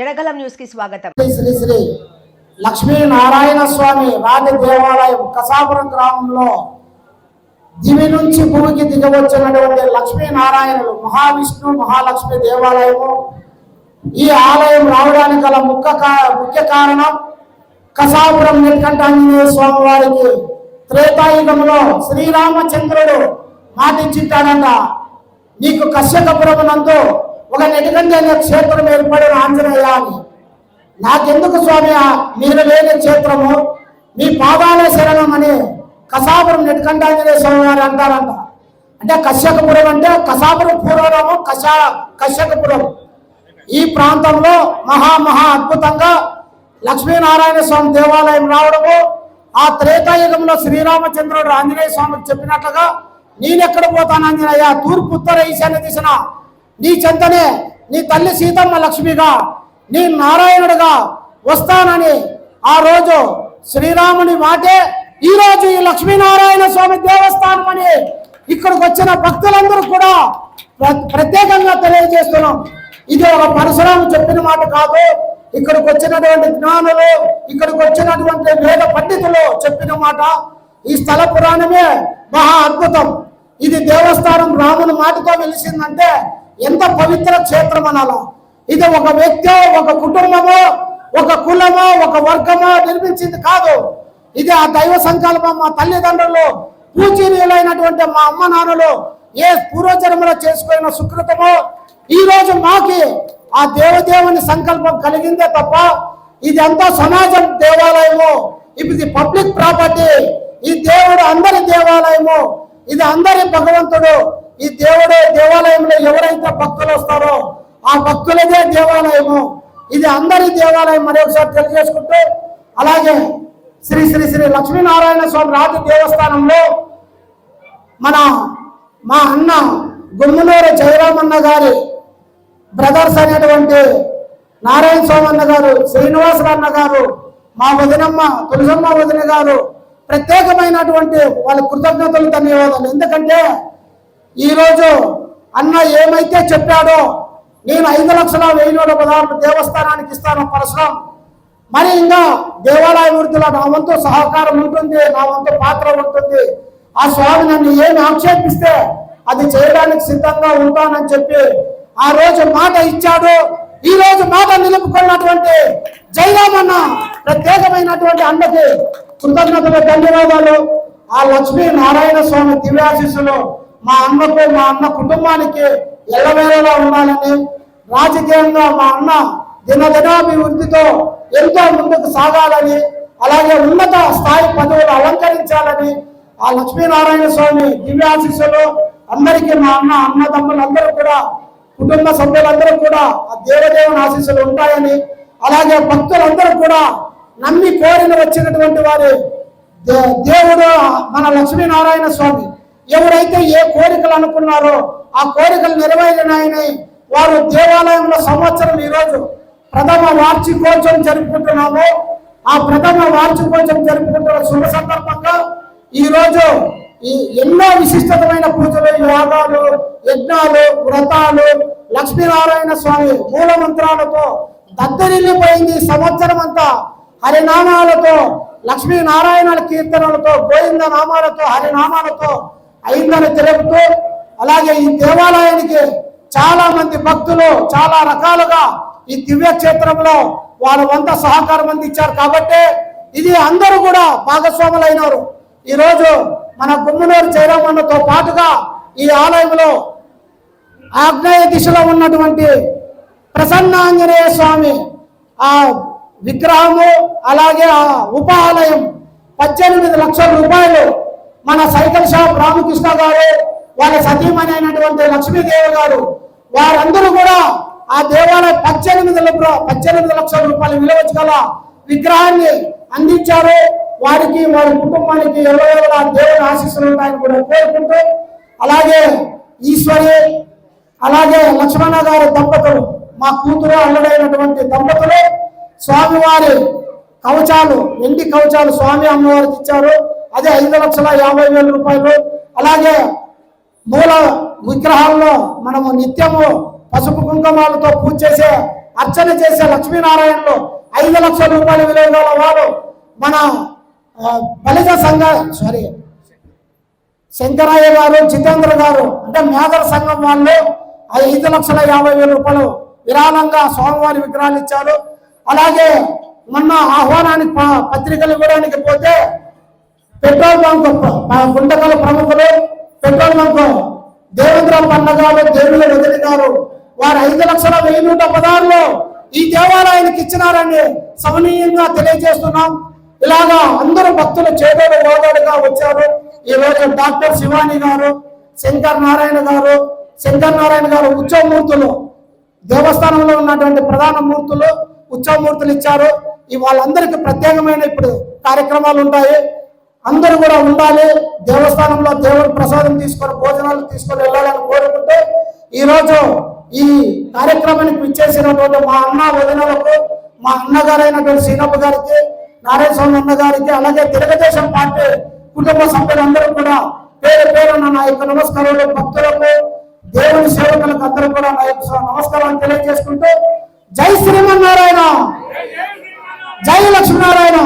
జడగలం న్యూస్కి స్వాగతం. శ్రీ శ్రీ లక్ష్మీ లక్ష్మీనారాయణ స్వామి రాజ దేవాలయం కసాపురం గ్రామంలో దివి నుంచి భూమికి దిగవచ్చినటువంటి లక్ష్మీనారాయణులు మహావిష్ణు మహాలక్ష్మి దేవాలయము ఈ ఆలయం రావడానికి గల ముఖ్య కా- ముఖ్య కారణం కసాపురం నీలకంఠాంజనేయ స్వామి వారికి త్రేతాయుగంలో శ్రీరామచంద్రుడు మాటిచ్చిట్టాడంట నీకు కశ్యకపురమునందు ఒక నెటికంజన్య క్షేత్రం ఏర్పడిన ఆంజనేయ అని నాకెందుకు స్వామి మీరు లేని క్షేత్రము? మీ పాదాల శరణం అని కసాపురం నెట్కంఠాంజనేయ స్వామి వారు అంటారంట. అంటే కశ్యకపురం అంటే కసాపురం పూర్వనామం కశా కశ్యకపురం. ఈ ప్రాంతంలో మహా మహా అద్భుతంగా లక్ష్మీనారాయణ స్వామి దేవాలయం రావడము ఆ త్రేతాయుగంలో శ్రీరామచంద్రుడు ఆంజనేయ స్వామికి చెప్పినట్లుగా నేనెక్కడ పోతాను ఆంజనేయ? తూర్పు ఉత్తర ఈశాన్య దిశన నీ చెంతనే నీ తల్లి సీతమ్మ లక్ష్మిగా నీ నారాయణుడిగా వస్తానని ఆ రోజు శ్రీరాముని మాటే ఈరోజు ఈ లక్ష్మీనారాయణ స్వామి దేవస్థానం అని ఇక్కడికి వచ్చిన భక్తులందరూ కూడా ప్ర- ప్రత్యేకంగా తెలియజేస్తున్నాం. ఇది ఒక పరశురాము చెప్పిన మాట కాదు. ఇక్కడికి వచ్చినటువంటి జ్ఞానులు ఇక్కడికి వచ్చినటువంటి వేద పండితులు చెప్పిన మాట. ఈ స్థల పురాణమే మహా అద్భుతం. ఇది దేవస్థానం రాముని మాటతో వెలిసిందంటే ఎంత పవిత్ర క్షేత్రం అనాలా? ఇది ఒక వ్యక్తి ఒక కుటుంబము ఒక కులమో ఒక వర్గమో నిర్మించింది కాదు. ఇది ఆ దైవ సంకల్పం మా తల్లిదండ్రులు పూజనీయులైనటువంటి మా అమ్మ నాన్నలు ఏ పూర్వజన్మలో చేసుకున్న సుకృతమో ఈరోజు మాకి ఆ దేవదేవుని సంకల్పం కలిగిందే తప్ప ఇది అంతా సమాజం దేవాలయము ఇది పబ్లిక్ ప్రాపర్టీ ఈ దేవుడు అందరి దేవాలయము ఇది అందరి భగవంతుడు ఈ దేవుడే దేవాలయంలో ఎవరైతే భక్తులు వస్తారో ఆ భక్తులదే దేవాలయము. ఇది అందరి దేవాలయం మరొకసారి తెలియజేసుకుంటూ అలాగే శ్రీ శ్రీ శ్రీ లక్ష్మీనారాయణ స్వామి రాజు దేవస్థానంలో మన మా అన్న గుమ్మనూరు జయరామన్న గారి బ్రదర్స్ అనేటువంటి నారాయణ స్వామి అన్న గారు శ్రీనివాసరావు గారు మా వదినమ్మ తులసమ్మ వదిన గారు ప్రత్యేకమైనటువంటి వాళ్ళ కృతజ్ఞతలు ధన్యవాదాలు. ఎందుకంటే ఈరోజు అన్న ఏమైతే చెప్పాడో నేను ఐదు లక్షల వెయ్యి నూట పదహారు దేవస్థానానికి ఇస్తాను పరశురాం. మరి ఇంకా దేవాలయ వృద్ధిలో నా వంతు సహకారం ఉంటుంది నా వంతు పాత్ర ఉంటుంది. ఆ స్వామి నన్ను ఏమి ఆక్షేపిస్తే అది చేయడానికి సిద్ధంగా ఉంటానని చెప్పి ఆ రోజు మాట ఇచ్చాడు. ఈ రోజు మాట నిలుపుకున్నటువంటి జయరామన్న ప్రత్యేకమైనటువంటి అన్నకి కృతజ్ఞతలు ధన్యవాదాలు. ఆ లక్ష్మీ నారాయణ స్వామి దివ్యాశిస్సులు మా అన్నకు మా అన్న కుటుంబానికి ఎల్లవేళలా ఉండాలని రాజకీయంగా మా అన్న దినదినాభివృద్ధితో ఎంతో ముందుకు సాగాలని అలాగే ఉన్నత స్థాయి పదవులు అలంకరించాలని ఆ లక్ష్మీనారాయణ స్వామి దివ్యాశిస్సులు అందరికీ మా అన్న అన్నదమ్ములందరూ కూడా కుటుంబ సభ్యులందరూ కూడా ఆ దేవదేవుని ఆశీస్సులు ఉంటాయని అలాగే భక్తులందరూ కూడా నమ్మి కోరిన వచ్చినటువంటి వారి దే- దేవుడు మన లక్ష్మీనారాయణ స్వామి. ఎవరైతే ఏ కోరికలు అనుకున్నారో ఆ కోరికలు నెరవేరినాయని వారు దేవాలయంలో సంవత్సరం ఈరోజు ప్రథమ వార్షికోత్సవం జరుపుకుంటున్నాము. ఆ ప్రథమ వార్షికోత్సవం జరుపుకుంటున్న శుభ సందర్భంగా ఈ రోజు ఈ ఎన్నో విశిష్టమైన పూజలు యాగాలు యజ్ఞాలు వ్రతాలు లక్ష్మీనారాయణ స్వామి మూల మంత్రాలతో దద్దరిల్లిపోయింది సంవత్సరం అంతా. హరినామాలతో లక్ష్మీనారాయణ కీర్తనలతో గోవింద నామాలతో హరినామాలతో అయిందని తెలుపుతూ అలాగే ఈ దేవాలయానికి చాలా మంది భక్తులు చాలా రకాలుగా ఈ దివ్య క్షేత్రంలో వాళ్ళ వంత సహకారం అందించారు. కాబట్టి ఇది అందరూ కూడా భాగస్వాములైనారు. ఈరోజు మన గుమ్మనూరు జయరామన్నతో పాటుగా ఈ ఆలయంలో ఆగ్నేయ దిశలో ఉన్నటువంటి ప్రసన్న ఆంజనేయ స్వామి ఆ విగ్రహము అలాగే ఆ ఉప ఆలయం పద్దెనిమిది లక్షల రూపాయలు మన సైకిల్ షాప్ రామకృష్ణ గారు వాళ్ళ సతీమణి అయినటువంటి లక్ష్మీదేవి గారు వారందరూ కూడా ఆ దేవాలయ పద్దెనిమిది పద్దెనిమిది లక్షల రూపాయలు విలువ గల విగ్రహాన్ని అందించారు. వారికి వారి కుటుంబానికి ఎవరెవరు దేవుని ఆశీస్సులు ఉంటాయని కూడా కోరుకుంటూ అలాగే ఈశ్వరి అలాగే లక్ష్మణ గారి దంపతులు మా కూతురు అల్లడైనటువంటి దంపతులు స్వామివారి కవచాలు ఎండి కవచాలు స్వామి అమ్మవారికి ఇచ్చారు. అదే ఐదు లక్షల యాభై వేల రూపాయలు. అలాగే మూల విగ్రహాల్లో మనము నిత్యము పసుపు కుంకుమాలతో పూజ చేసే అర్చన చేసే లక్ష్మీనారాయణలో ఐదు లక్షల రూపాయల విలువ గల వారు మన బలిజ సంఘ సారీ శంకరయ్య గారు జితేంద్ర గారు అంటే మేదర సంఘం వాళ్ళు ఐదు లక్షల యాభై వేల రూపాయలు విరాళంగా స్వామివారి విగ్రహాలు ఇచ్చారు. అలాగే మొన్న ఆహ్వానానికి ప- పత్రికలు ఇవ్వడానికి పోతే పెట్రోల్ బంక్ మా గుంటకల ప్రముఖులు పెట్రోల్ బంక్. దేవేంద్ర పండగారు దేవుళ్ళు వదిలినారు. వారు ఐదు లక్షల వెయ్యి నూట పదహారులో ఈ దేవాలయానికి ఇచ్చినారని సమనీయంగా తెలియజేస్తున్నాం. ఇలాగా అందరూ భక్తులు చేదోడు రోదోడుగా వచ్చారు. ఈ రోజు డాక్టర్ శివాని గారు శంకర్ నారాయణ గారు శంకర్ నారాయణ గారు ఉత్సవమూర్తులు దేవస్థానంలో ఉన్నటువంటి ప్రధాన మూర్తులు ఉత్సవమూర్తులు ఇచ్చారు. ఈ వాళ్ళందరికీ ప్రత్యేకమైన ఇప్పుడు కార్యక్రమాలు ఉంటాయి. అందరూ కూడా ఉండాలి. దేవస్థానంలో దేవుడు ప్రసాదం తీసుకొని భోజనాలు తీసుకొని వెళ్ళాలని కోరుకుంటే ఈరోజు ఈ కార్యక్రమానికి ఇచ్చేసినటువంటి మా అన్న వదినలకు మా అన్నగారైనటువంటి సీనప్ప గారికి నారాయణ స్వామి అన్న గారికి అలాగే తెలుగుదేశం పార్టీ కుటుంబ సభ్యులందరూ కూడా పేరు పేరు నా యొక్క నమస్కారాలు. భక్తులకు దేవుని సేవకులకు అందరూ కూడా నా యొక్క నమస్కారాలు తెలియజేసుకుంటూ జై శ్రీమన్నారాయణ! జై లక్ష్మీనారాయణ!